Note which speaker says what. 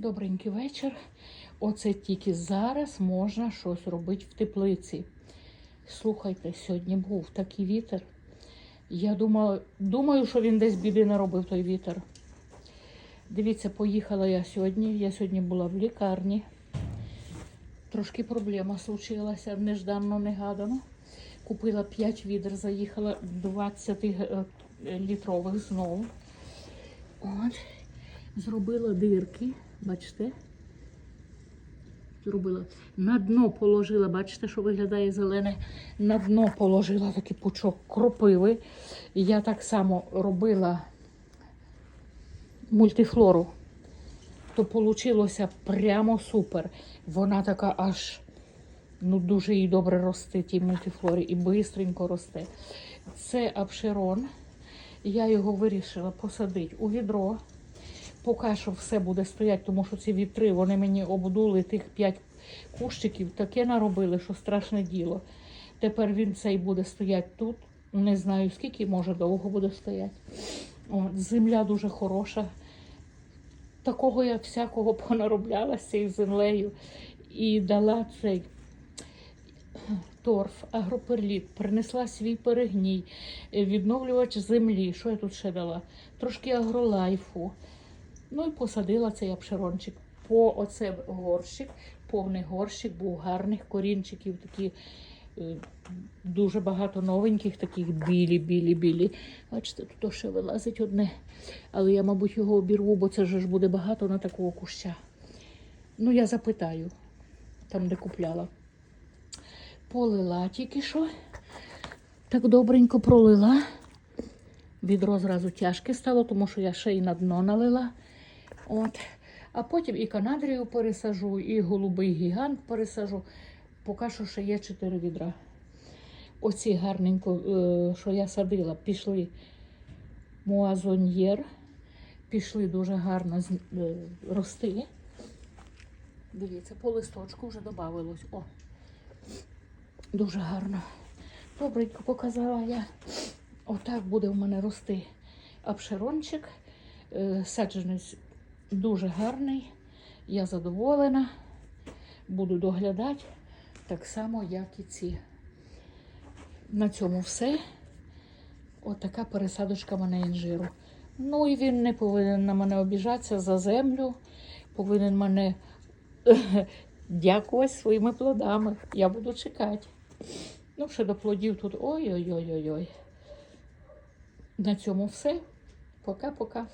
Speaker 1: Добренький вечір. Оце тільки зараз можна щось робити в теплиці. Слухайте, сьогодні був такий вітер. Я думаю, думаю, що він десь біди наробив той вітер. Дивіться, поїхала я сьогодні. Я сьогодні була в лікарні. Трошки проблема случилася, нежданно, негадано. Купила 5 відер, заїхала 20 е, літрових знову. От. Зробила дирки, бачите? Зробила. На дно положила, бачите, що виглядає зелене. На дно положила такий пучок кропиви. Я так само робила мультифлору. То вийшло прямо супер. Вона така аж ну, дуже їй добре росте, тій мультифлорі, і бистренько росте. Це апшерон. Я його вирішила посадити у відро. Поки що все буде стояти, тому що ці вітри вони мені обдули тих 5 кущиків, таке наробили, що страшне діло. Тепер він цей буде стояти тут. Не знаю скільки, може довго буде стояти. От, земля дуже хороша. Такого я всякого понаробляла з цією землею і дала цей торф, агроперліт, принесла свій перегній, відновлювач землі. Що я тут ще дала? Трошки агролайфу. Ну і посадила цей обширончик. По оце горщик, повний горщик, був гарних корінчиків, такі е, дуже багато новеньких, таких білі, білі, білі. Бачите, тут ще вилазить одне. Але я, мабуть, його обірву, бо це ж буде багато на такого куща. Ну, я запитаю, там, де купляла. Полила тільки що. Так добренько пролила. Відро зразу тяжке стало, тому що я ще й на дно налила. От. А потім і канадрію пересажу, і голубий гігант пересажу. Поки що ще є 4 відра. Оці гарненько, е, що я садила, пішли муазоньєр. Пішли дуже гарно е, рости. Дивіться, по листочку вже додавилось. О, дуже гарно. Добренько показала я. Отак буде в мене рости обширончик. Е, Саджанець дуже гарний. Я задоволена. Буду доглядати так само, як і ці. На цьому все. Отака пересадочка мене інжиру. Ну і він не повинен на мене обіжатися за землю. Повинен мене дякувати своїми плодами. Я буду чекати. Ну, ще до плодів тут ой-ой-ой-ой-ой. На цьому все. Пока-пока.